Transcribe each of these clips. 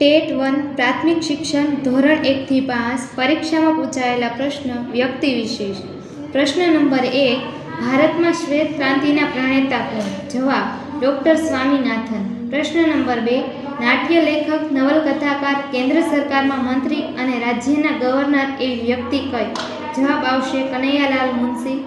TET one પ્રાથમિક શિક્ષણ ધોરણ એકથી પાંચ પરીક્ષામાં પૂછાયેલા પ્રશ્ન વ્યક્તિ વિશેષ પ્રશ્ન નંબર એક, ભારતમાં શ્વેત ક્રાંતિના પ્રણેતા કોણ? જવાબ, ડૉક્ટર સ્વામીનાથન. પ્રશ્ન નંબર બે, નાટ્ય લેખક, નવલકથાકાર, કેન્દ્ર સરકારમાં મંત્રી અને રાજ્યના ગવર્નર એવી વ્યક્તિ કઈ? જવાબ આવશે કનૈયાલાલ મુનશી.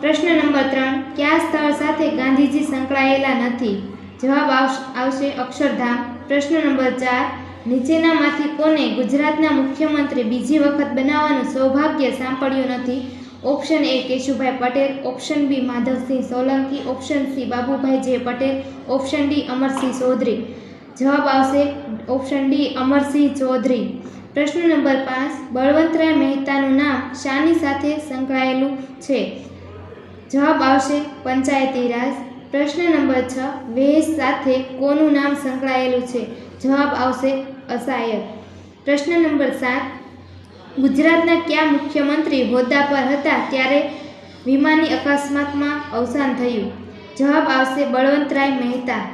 પ્રશ્ન નંબર ત્રણ, કયા સ્થળ સાથે ગાંધીજી સંકળાયેલા નથી? જવાબ આવશ- અક્ષરધામ. પ્રશ્ન નંબર ચાર, નીચેનામાંથી કોને ગુજરાતના મુખ્યમંત્રી બીજી વખત બનાવવાનું સૌભાગ્ય સાંપડ્યું નથી? Option A Keshubhai Patel, option B Madhavsinh Solanki, option C Babubhai J Patel, option D Amarsinh Chaudhary. જવાબ આવશે ઓપ્શન ડી અમરસિંહ ચૌધરી. પ્રશ્ન નંબર પાંચ, બળવંતરાય મહેતાનું નામ શાની સાથે સંકળાયેલું છે? જવાબ આવશે પંચાયતી રાજ પ્રશ્ન નંબર છ, વેશ સાથે કોનું નામ સંકળાયેલું છે? જવાબ આવશે અસાયર. પ્રશ્ન નંબર સાત, ગુજરાતના કયા મુખ્યમંત્રી હોદ્દા પર હતા ત્યારે વિમાની અકસ્માતમાં અવસાન થયું? જવાબ આવશે બળવંતરાય મહેતા.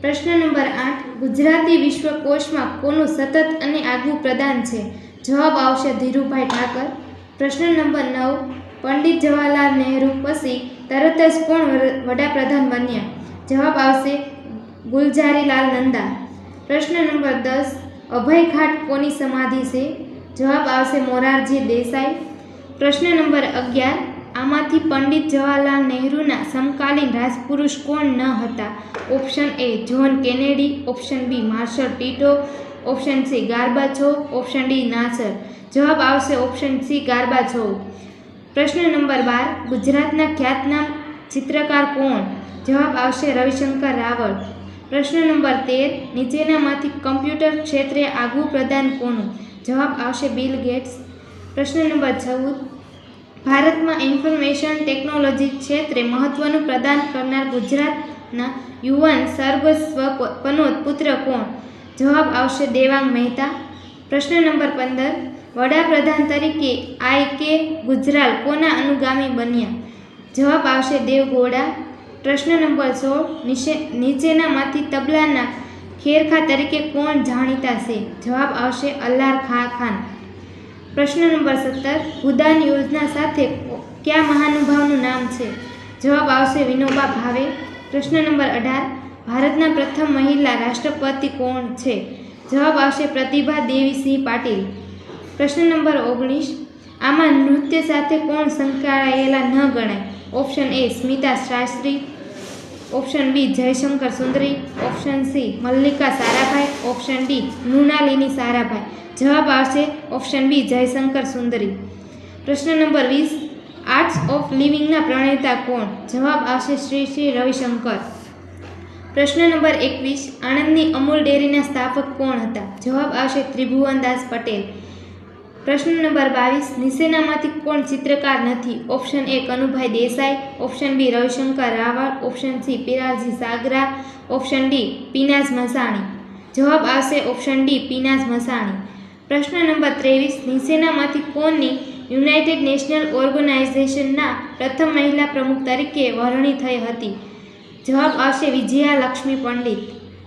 પ્રશ્ન નંબર આઠ, ગુજરાતી વિશ્વકોશમાં કોનું સતત અને આગવું પ્રદાન છે? જવાબ આવશે ધીરુભાઈ ઠાકર. પ્રશ્ન નંબર નવ, પંડિત જવાહરલાલ નહેરુ પછી તરત જ કોણ વડાપ્રધાન બન્યા. જવાબ આવશે ગુલઝારીલાલ નંદા. પ્રશ્ન નંબર દસ અભયઘાટ કોની સમાધિ છે? જવાબ આવશે મોરારજી દેસાઈ. પ્રશ્ન નંબર અગિયાર, આમાંથી પંડિત જવાહરલાલ નહેરુના સમકાલીન રાજપુરુષ કોણ ન હતા? Option A, John Kennedy, option B, Marshal Tito option C Gorbachev option D, Nasser. જવાબ આવશે ઓપ્શન સી ગાર્બાછો પ્રશ્ન નંબર બાર, ગુજરાતના ખ્યાતનામ ચિત્રકાર કોણ? જવાબ આવશે રવિશંકર રાવળ. પ્રશ્ન નંબર તેર, નીચેનામાંથી કમ્પ્યુટર ક્ષેત્રે આગવું પ્રદાન કોનું? જવાબ આવશે બિલ ગેટ્સ. પ્રશ્ન નંબર ચૌદ, ભારતમાં ઇન્ફોર્મેશન ટેકનોલોજી ક્ષેત્રે મહત્વનું પ્રદાન કરનાર ગુજરાતના યુવાન સર્વસ્વ પનોત પુત્ર કોણ? જવાબ આવશે દેવાંગ મહેતા. પ્રશ્ન નંબર પંદર વડાપ્રધાન તરીકે આઈ કે ગુજરાલ કોના અનુગામી બન્યા? જવાબ આવશે દેવગોડા. પ્રશ્ન નંબર સોળ. નીચેનામાંથી તબલાના ખેરખા તરીકે કોણ જાણીતા છે? જવાબ આવશે અલ્લાર ખા ખાન. પ્રશ્ન નંબર સત્તર. ભૂદાન યોજના સાથે કયા મહાનુભાવનું નામ છે? જવાબ આવશે વિનોબા ભાવે. પ્રશ્ન નંબર અઢાર. ભારતના પ્રથમ મહિલા રાષ્ટ્રપતિ કોણ છે? જવાબ આવશે પ્રતિભા દેવીસિંહ પાટીલ. પ્રશ્ન નંબર ઓગણીસ, આમાં નૃત્ય સાથે કોણ સંકળાયેલા ન ગણાય? Option A Smita Shastri, option B Jayshankar Sundari, option C Mallika Sarabhai, option D Mrinalini Sarabhai. જવાબ આવશે ઓપ્શન બી જયશંકર સુંદરી. પ્રશ્ન નંબર વીસ આર્ટ્સ ઓફ લિવિંગના પ્રણેતા કોણ? જવાબ આવશે શ્રી શ્રી રવિશંકર. પ્રશ્ન નંબર એકવીસ, આણંદની અમૂલ ડેરીના સ્થાપક કોણ હતા? જવાબ આવશે ત્રિભુવનદાસ પટેલ. પ્રશ્ન નંબર બાવીસ નીચેનામાંથી કોણ ચિત્રકાર નથી? Option A Kanubhai Desai. Option B, Ravishankar Raval. Option C, Piraji Sagara. Option D, Pinaz Masani. જવાબ આવશે ઓપ્શન ડી, પીનાઝ મસાણી. પ્રશ્ન નંબર ત્રેવીસ નીચેનામાંથી કોણની યુનાઇટેડ નેશનલ ઓર્ગેનાઇઝેશનના પ્રથમ મહિલા પ્રમુખ તરીકે વરણી થઈ હતી? જવાબ આવશે વિજયા લક્ષ્મી પંડિત.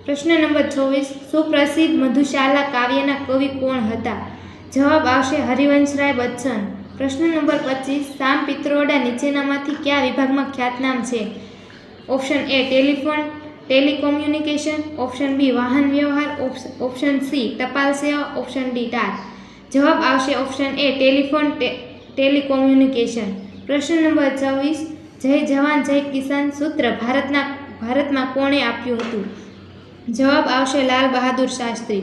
પ્રશ્ન નંબર ચોવીસ, સુપ્રસિદ્ધ મધુશાલા કાવ્યના કવિ કોણ હતા? જવાબ આવશે હરિવંશરાય બચ્ચન. પ્રશ્ન નંબર પચીસ, સામ પિત્રોડા નીચેનામાંથી કયા વિભાગમાં ખ્યાતનામ છે? Option A, telephone, telecommunication. Option B, વાહન વ્યવહાર. ઓપ્શન સી, ટપાલ સેવા. ઓપ્શન ડી, ટાર. જવાબ આવશે ઓપ્શન એ, ટેલિફોન ટેલિકોમ્યુનિકેશન. પ્રશ્ન નંબર ચોવીસ જય જવાન, જય કિસાન સૂત્ર ભારતના, ભારતમાં કોણે આપ્યું હતું? જવાબ આવશે લાલ બહાદુર શાસ્ત્રી.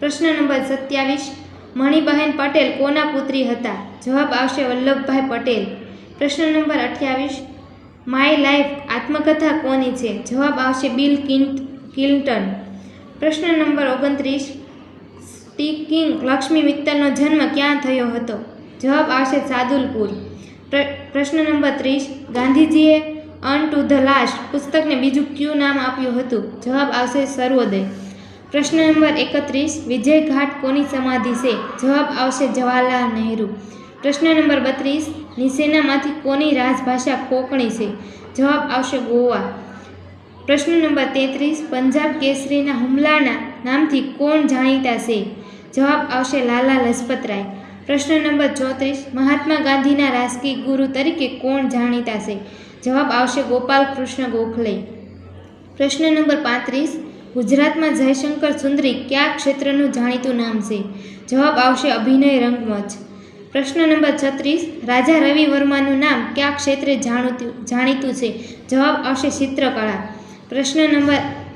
પ્રશ્ન નંબર સત્યાવીસ મણિબહેન પટેલ કોના પુત્રી હતા? જવાબ આવશે વલ્લભભાઈ પટેલ. પ્રશ્ન નંબર અઠ્યાવીસ. માય લાઈફ આત્મકથા કોની છે? જવાબ આવશે બિલ કિન્ટ, કિલ્ટન. પ્રશ્ન નંબર ઓગણત્રીસ. સ્ટીકિંગ લક્ષ્મી મિત્તલનો જન્મ ક્યાં થયો હતો? જવાબ આવશે સાદુલપુર. પ્ર- પ્રશ્ન નંબર ત્રીસ. ગાંધીજીએ અન ટુ ધ લાસ્ટ પુસ્તકને બીજું ક્યુ નામ આપ્યું હતું? જવાબ આવશે સર્વોદય. પ્રશ્ન નંબર એકત્રીસ, વિજય ઘાટ કોની સમાધિ છે? જવાબ આવશે જવાહરલાલ નહેરુ. પ્રશ્ન નંબર બત્રીસ નીચેનામાંથી કોની રાજભાષા કોકણી છે? જવાબ આવશે ગોવા. પ્રશ્ન નંબર તેત્રીસ, પંજાબ કેસરીના હુમલાના નામથી કોણ જાણીતા છે? જવાબ આવશે લાલા લજપતરાય. પ્રશ્ન નંબર ચોત્રીસ, મહાત્મા ગાંધીના રાજકીય ગુરુ તરીકે કોણ જાણીતા છે? જવાબ આવશે ગોપાલ કૃષ્ણ ગોખલે. પ્રશ્ન નંબર પાંત્રીસ ગુજરાતમાં જયશંકર સુંદરી કયા ક્ષેત્રનું જાણીતું નામ છે? જવાબ આવશે અભિનય રંગમંચ. પ્રશ્ન નંબર છત્રીસ, રાજા રવિ વર્માનું નામ કયા ક્ષેત્રે જાણીતું જાણીતું છે? જવાબ આવશે ચિત્રકળા. પ્રશ્ન નંબર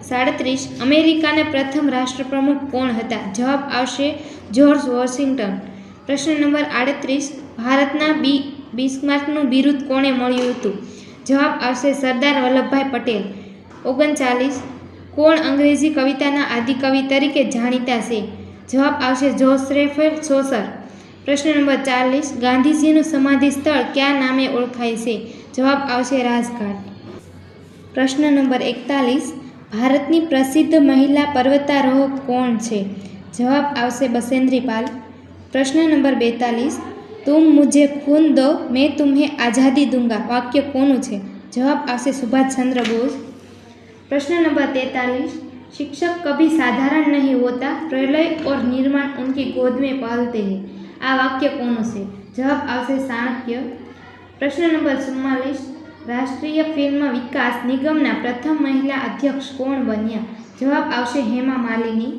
સાડત્રીસ, અમેરિકાના પ્રથમ રાષ્ટ્રપ્રમુખ કોણ હતા? જવાબ આવશે જ્યોર્જ વોશિંગ્ટન. પ્રશ્ન નંબર આડત્રીસ, ભારતના બી, બિસ્માર્કનું બિરુદ કોણે મળ્યું હતું? જવાબ આવશે સરદાર વલ્લભભાઈ પટેલ. ઓગણચાલીસ કોણ અંગ્રેજી કવિતાના આદિકવિ તરીકે જાણીતા છે? જવાબ આવશે જોસરેફર સોસર. પ્રશ્ન નંબર ચાલીસ, ગાંધીજીનું સમાધિ સ્થળ કયા નામે ઓળખાય છે? જવાબ આવશે રાજઘાટ. પ્રશ્ન નંબર એકતાલીસ, ભારતની પ્રસિદ્ધ મહિલા પર્વતારોહક કોણ છે? જવાબ આવશે બસેન્દ્રી પાલ પ્રશ્ન નંબર બેતાલીસ, તુમ મુજે ખૂન દો, મેં તુમ્હે આઝાદી દૂંગા. વાક્ય કોનું છે? જવાબ આવશે સુભાષચંદ્ર બોઝ. प्रश्न नंबर तैतालीस शिक्षक कभी साधारण नहीं होता प्रलय और निर्माण उनकी गोद में पालते हैं આ વાક્ય કોનું છે જવાબ આવશે ચાણક્ય પ્રશ્ન નંબર ચુમ્માલીસ રાષ્ટ્રીય ફિલ્મ વિકાસ નિગમના પ્રથમ મહિલા અધ્યક્ષ કોણ બન્યા જવાબ આવશે હેમા માલિની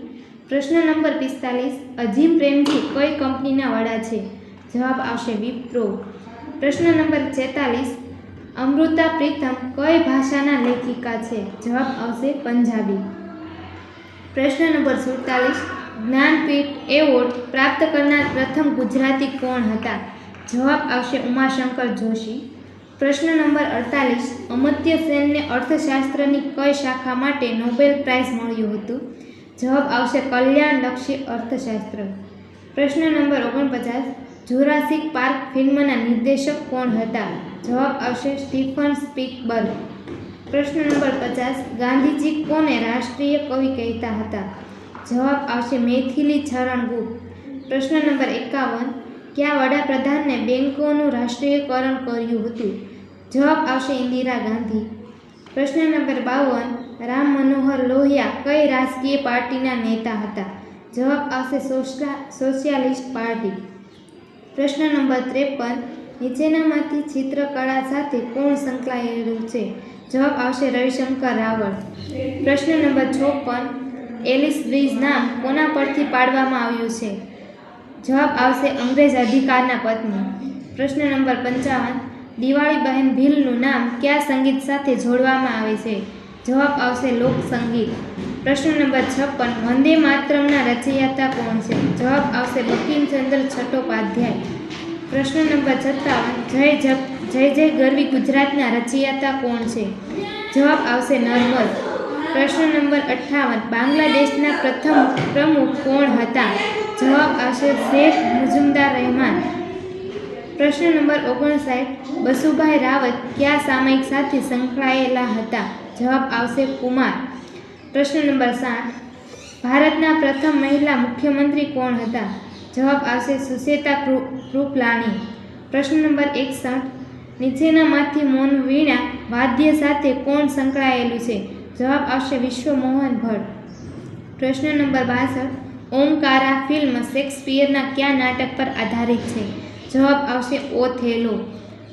પ્રશ્ન નંબર પિસ્તાલીસ અજીમ પ્રેમજી કઈ કંપનીના વડા છે જવાબ આવશે વિપ્રો પ્રશ્ન નંબર છેતાલીસ અમૃતા પ્રીતમ કઈ ભાષાના લેખિકા છે? જવાબ આવશે પંજાબી. પ્રશ્ન નંબર સુડતાલીસ. જ્ઞાનપીઠ એવોર્ડ પ્રાપ્ત કરનાર પ્રથમ ગુજરાતી કોણ હતા? જવાબ આવશે ઉમાશંકર જોશી. પ્રશ્ન નંબર અડતાલીસ. અમર્ત્ય સેનને અર્થશાસ્ત્રની કઈ શાખા માટે નોબેલ પ્રાઇઝ મળ્યું હતું? જવાબ આવશે કલ્યાણલક્ષી અર્થશાસ્ત્ર. પ્રશ્ન નંબર ઓગણપચાસ. જુરાસિક પાર્ક ફિલ્મના નિર્દેશક કોણ હતા? જવાબ આવશે સ્ટીફન સ્પીકબર્ગ. પ્રશ્ન નંબર પચાસ, ગાંધીજી કોને રાષ્ટ્રીય કવિ કહેતા હતા? જવાબ આવશે મૈથિલી છરણ ગુપ્ત પ્રશ્ન નંબર એકાવન, કયા વડાપ્રધાનને બેંકોનું રાષ્ટ્રીયકરણ કર્યું હતું? જવાબ આવશે ઇન્દિરા ગાંધી. પ્રશ્ન નંબર બાવન, રામ મનોહર લોહિયા કઈ રાજકીય પાર્ટીના નેતા હતા? જવાબ આવશે સોશિયા સોશિયાલિસ્ટ પાર્ટી. પ્રશ્ન નંબર ત્રેપન નીચેનામાંથી ચિત્રકળા સાથે કોણ સંકળાયેલું છે. જવાબ આવશે રવિશંકર રાવળ. પ્રશ્ન નંબર ચોપન, એલિસ બ્રિજ નામ કોના પરથી પાડવામાં આવ્યું છે? જવાબ આવશે અંગ્રેજ અધિકારના પત્ની પ્રશ્ન નંબર પંચાવન દિવાળી બહેન ભીલનું નામ કયા સંગીત સાથે જોડવામાં આવે છે? જવાબ આવશે લોક સંગીત. પ્રશ્ન નંબર છપ્પન, વંદે માતરમના રચયિતા કોણ છે? જવાબ આવશે બંકિમચંદ્ર છટ્ટોપાધ્યાય. પ્રશ્ન નંબર સત્તાવન, જય જપ, જય જય ગરવી ગુજરાતના રચયિતા કોણ છે? જવાબ આવશે નર્મદ. પ્રશ્ન નંબર અઠ્ઠાવન, બાંગ્લાદેશના પ્રથમ પ્રમુખ કોણ હતા? જવાબ આવશે શેખ મુજુમદાર રહેમાન. પ્રશ્ન નંબર ઓગણસાઠ, બસુભાઈ રાવત કયા સામયિક સાથે સંકળાયેલા હતા? જવાબ આવશે કુમાર. પ્રશ્ન નંબર સાત, ભારતના પ્રથમ મહિલા મુખ્યમંત્રી કોણ હતા? જવાબ આવશે સુશેતા કૃપલાણી પ્રશ્ન નંબર એકસઠ. નીચેનામાંથી મૌન વીણા વાદ્ય સાથે કોણ સંકળાયેલું છે? જવાબ આવશે વિશ્વમોહન ભટ્ટ. પ્રશ્ન નંબર બાસઠ. ઓમકારા ફિલ્મ શેક્સપિયરના કયા નાટક પર આધારિત છે? જવાબ આવશે ઓથેલો.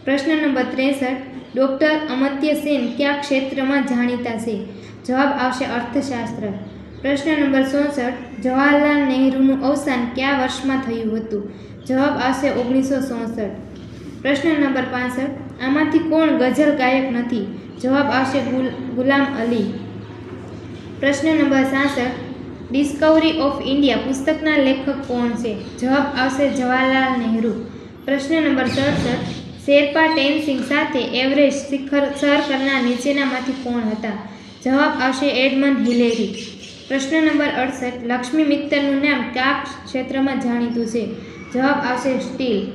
પ્રશ્ન નંબર ત્રેસઠ. ડૉક્ટર અમત્ય સેન કયા ક્ષેત્રમાં જાણીતા છે? જવાબ આવશે અર્થશાસ્ત્ર. પ્રશ્ન નંબર ચોસઠ જવાહરલાલ નહેરુનું અવસાન કયા વર્ષમાં થયું હતું? જવાબ આવશે ઓગણીસો ચોસઠ પ્રશ્ન નંબર પાસઠ, આમાંથી કોણ ગઝલ ગાયક નથી? જવાબ આવશે ગુલામ અલી. પ્રશ્ન નંબર સાસઠ, ડિસ્કવરી ઓફ ઇન્ડિયા પુસ્તકના લેખક કોણ છે? જવાબ આવશે જવાહરલાલ નહેરુ. પ્રશ્ન નંબર સડસઠ, શેરપા ટેનસિંગ સાથે એવરેસ્ટ શિખર સર કરનાર નીચેનામાંથી કોણ હતા? જવાબ આવશે એડમંડ હિલેરી. પ્રશ્ન નંબર અડસઠ, લક્ષ્મી મિત્તલનું નામ કયા ક્ષેત્રમાં જાણીતું છે? જવાબ આવશે સ્ટીલ.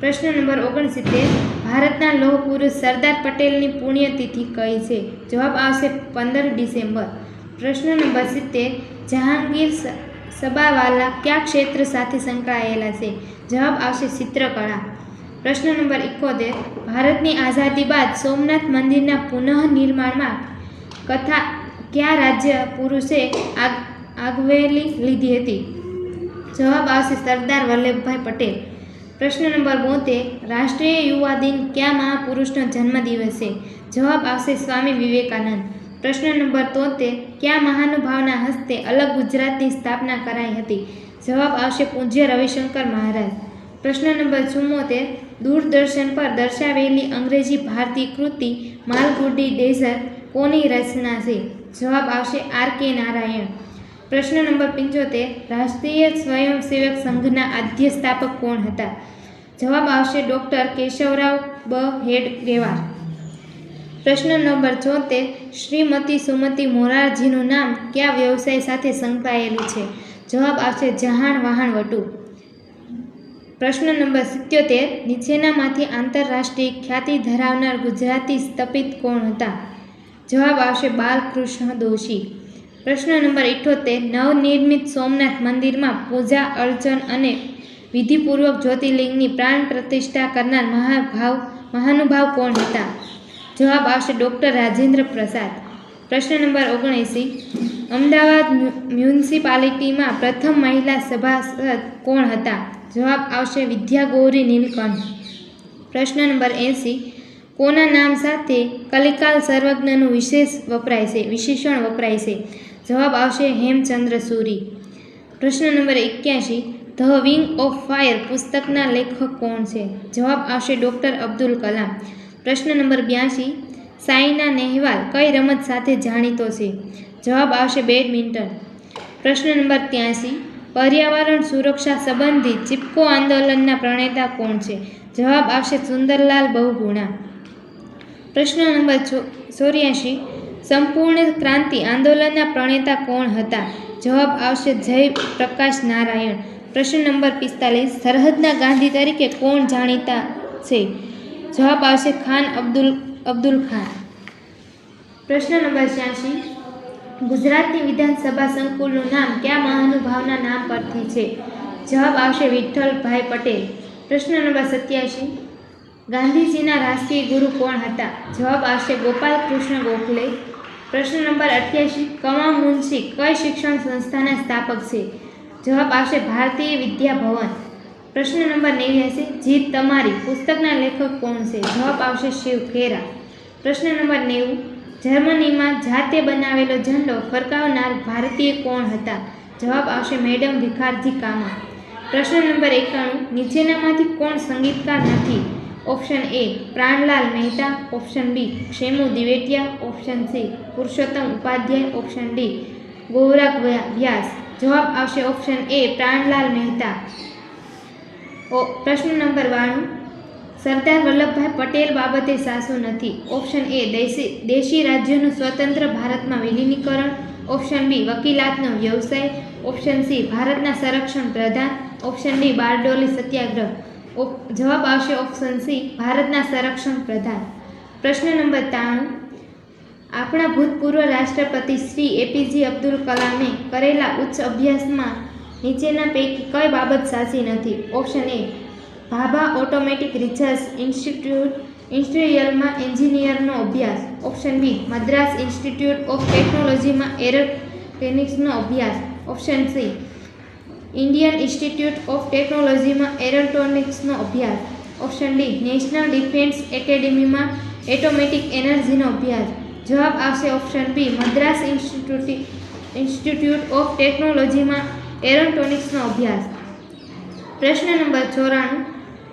પ્રશ્ન નંબર ઓગણસિત્તેર, ભારતના લોહ પુરુષ સરદાર પટેલની પુણ્યતિથિ કઈ છે? જવાબ આવશે પંદર ડિસેમ્બર. પ્રશ્ન નંબર સિત્તેર, જહાંગીર સબાવાલા કયા ક્ષેત્ર સાથે સંકળાયેલા છે? જવાબ આવશે ચિત્રકળા. પ્રશ્ન નંબર એકોતેર, ભારતની આઝાદી બાદ સોમનાથ મંદિરના પુનઃનિર્માણમાં કથા કયા રાજ્ય પુરુષે આગ- આગવેલી લીધી હતી? જવાબ આવશે સરદાર વલ્લભભાઈ પટેલ. પ્રશ્ન નંબર બોતેર, રાષ્ટ્રીય યુવા દિન કયા મહાપુરુષનો જન્મદિવસ છે? જવાબ આવશે સ્વામી વિવેકાનંદ. પ્રશ્ન નંબર તોતેર, કયા મહાનુભાવના હસ્તે અલગ ગુજરાતની સ્થાપના કરાઈ હતી? જવાબ આવશે પૂજ્ય રવિશંકર મહારાજ. પ્રશ્ન નંબર ચુમ્મોતેર, દૂરદર્શન પર દર્શાવેલી અંગ્રેજી ભારતીય કૃતિ માલગુડી ડેઝર કોની રચના છે? જવાબ આવશે આર કે નારાયણ. પ્રશ્ન નંબર પંચોતેર, રાષ્ટ્રીય સ્વયંસેવક સંઘના આદ્ય સ્થાપક કોણ હતા? જવાબ આવશે ડૉક્ટર કેશવરાવ બ. હેડગેવાર પ્રશ્ન નંબર ચોતેર, શ્રીમતી સુમતી મોરારજીનું નામ કયા વ્યવસાય સાથે સંકળાયેલું છે? જવાબ આવશે જહાણ વહાણ વટુ. પ્રશ્ન નંબર સિત્યોતેર, નીચેનામાંથી આંતરરાષ્ટ્રીય ખ્યાતિ ધરાવનાર ગુજરાતી સ્થપિત કોણ હતા? જવાબ આવશે બાલકૃષ્ણ દોશી. પ્રશ્ન નંબર ઇઠોતેર, નવનિર્મિત સોમનાથ મંદિરમાં પૂજા, અર્ચન અને વિધિપૂર્વક જ્યોતિર્લિંગની પ્રાણ પ્રતિષ્ઠા કરનાર મહાભાવ, મહાનુભાવ કોણ હતા? જવાબ આવશે ડૉક્ટર રાજેન્દ્ર પ્રસાદ. પ્રશ્ન નંબર ઓગણએંસી, અમદાવાદ મ્યુનિસિપાલિટીમાં પ્રથમ મહિલા સભાસદ કોણ હતા? જવાબ આવશે વિદ્યા ગૌરી નીલકંઠ. પ્રશ્ન નંબર એંસી કોના નામ સાથે કલિકાલ સર્વજ્ઞનું વિશેષ વપરાય છે? વિશેષણ વપરાય છે. જવાબ આવશે હેમચંદ્ર સૂરી. પ્રશ્ન નંબર એક્યાસી ધ વિંગ ઓફ ફાયર પુસ્તકના લેખક કોણ છે? જવાબ આવશે ડૉક્ટર અબ્દુલ કલામ. પ્રશ્ન નંબર બ્યાસી સાઈના નેહવાલ કઈ રમત સાથે જાણીતો છે? જવાબ આવશે બેડમિન્ટન. પ્રશ્ન નંબર ત્યાસી પર્યાવરણ સુરક્ષા સંબંધિત ચિપકો આંદોલનના પ્રણેતા કોણ છે? જવાબ આવશે સુંદરલાલ બહુગુણા. પ્રશ્ન નંબર ચોર્યાસી સંપૂર્ણ ક્રાંતિ આંદોલનના પ્રણેતા કોણ હતા? જવાબ આવશે જય પ્રકાશ નારાયણ. પ્રશ્ન નંબર પિસ્તાલીસ, સરહદના ગાંધી તરીકે કોણ જાણીતા છે? જવાબ આવશે ખાન અબ્દુલ અબ્દુલ ખાન. પ્રશ્ન નંબર છ્યાસી ગુજરાતની વિધાનસભા સંકુલનું નામ કયા મહાનુભાવના નામ પરથી છે? જવાબ આવશે વિઠ્ઠલભાઈ પટેલ. પ્રશ્ન નંબર સત્યાસી ગાંધીજીના રાષ્ટ્રીય ગુરુ કોણ હતા? જવાબ આવશે ગોપાલ કૃષ્ણ ગોખલે. પ્રશ્ન નંબર અઠ્યાસી કમા મુનશી કઈ શિક્ષણ સંસ્થાના સ્થાપક છે? જવાબ આવશે ભારતીય વિદ્યા ભવન. પ્રશ્ન નંબર નેવ્યાસી, જીત તમારી પુસ્તકના લેખક કોણ છે? જવાબ આવશે શિવ ખેરા. પ્રશ્ન નંબર નેવું, જર્મનીમાં જાતે બનાવેલો ઝંડો ફરકાવનાર ભારતીય કોણ હતા? જવાબ આવશે મેડમ ભિખારજી કામા પ્રશ્ન નંબર એકાણું, નીચેનામાંથી કોણ સંગીતકાર નથી? Option A Pranlal Mehta, option B Kshemu Divetia, option C Purushottam Upadhyay, option D Gaurav Vyas. જવાબ આવશે ઓપ્શન એ પ્રાણલાલ મહેતા. પ્રશ્ન નંબર બાણું. સરદાર વલ્લભભાઈ પટેલ બાબતે સાસુ નથી. ઓપ્શન એ દેશી દેશી રાજ્યનું સ્વતંત્ર ભારતમાં વિલીનીકરણ. ઓપ્શન બી વકીલાતનો વ્યવસાય. ઓપ્શન સી ભારતના સંરક્ષણ પ્રધાન. Option D Bardoli Satyagraha. જવાબ આવશે ઓપ્શન સી ભારતના સંરક્ષણ પ્રધાન. પ્રશ્ન નંબર ત્રાણું. આપણા ભૂતપૂર્વ રાષ્ટ્રપતિ શ્રી એપીજે અબ્દુલ કલામે કરેલા ઉચ્ચ અભ્યાસમાં નીચેના પૈકી કઈ બાબત સાચી નથી? Option A Bhabha automatic research institute ઇન્સ્ટ્રીયલમાં એન્જિનિયરનો અભ્યાસ. Option B Madras institute of ટેકનોલોજીમાં એરોટેનિક્સનો અભ્યાસ. Option C Indian institute of ટેકનોલોજીમાં એરોટોનિક્સનો અભ્યાસ. ઓપ્શન ડી નેશનલ ડિફેન્સ એકેડેમીમાં એટોમેટિક એનર્જીનો અભ્યાસ. જવાબ આવશે option B Madras institute institute of ટેકનોલોજીમાં એરોટોનિક્સનો અભ્યાસ. પ્રશ્ન નંબર ચોરાણું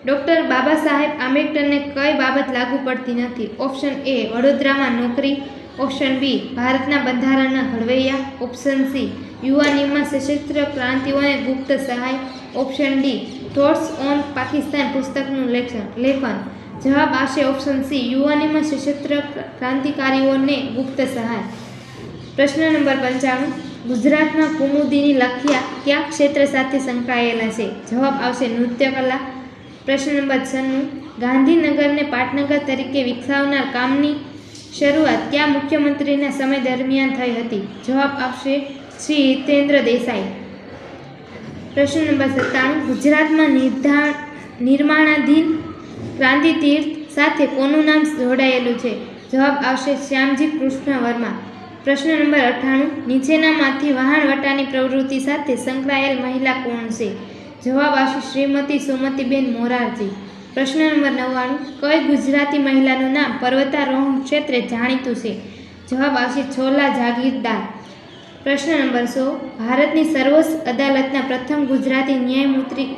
ડૉક્ટર બાબા સાહેબ આંબેડકરને કઈ બાબત લાગુ પડતી નથી? ઓપ્શન એ વડોદરામાં નોકરી. ઓપ્શન બી ભારતના બંધારણના ઘડવૈયા. ઓપ્શન સી યુવાનીમાં સશસ્ત્ર ક્રાંતિઓને ગુપ્ત સહાય option D thoughts on Pakistan પુસ્તકનું લેખન લેખન. જવાબ આવશે ઓપ્શન સી યુવાનીમાં સશસ્ત્ર ક્રાંતિકારીઓને ગુપ્ત સહાય. પ્રશ્ન નંબર પંચાણું, ગુજરાતમાં કુમુદીની લખ્યા કયા ક્ષેત્ર સાથે સંકળાયેલા છે? જવાબ આવશે નૃત્યકલા. પ્રશ્ન નંબર છન્નું, ગાંધીનગરને પાટનગર તરીકે વિકસાવનાર કામની શરૂઆત કયા મુખ્યમંત્રીના સમય દરમિયાન થઈ હતી? જવાબ આવશે શ્રી હિતેન્દ્ર દેસાઈ. પ્રશ્ન નંબર સત્તાણું, ગુજરાતમાં નિર્ધાર નિર્માણાધીન ક્રાંતિ તીર્થ સાથે કોનું નામ જોડાયેલું છે? જવાબ આવશે શ્યામજી કૃષ્ણ વર્મા. પ્રશ્ન નંબર અઠ્ઠાણું, નીચેનામાંથી વહાણવટાની પ્રવૃત્તિ સાથે સંકળાયેલ મહિલા કોણ છે? જવાબ આવશે શ્રીમતી સુમતીબેન મોરારજી. પ્રશ્ન નંબર નવ્વાણું, કઈ ગુજરાતી મહિલાનું નામ પર્વતારોહણ ક્ષેત્રે જાણીતું છે? જવાબ આવશે છોલા જાગીરદાર. પ્રશ્ન નંબર સો ભારતની સર્વોચ્ચ અદાલતના પ્રથમ ગુજરાતી ન્યાયમૂર્તિ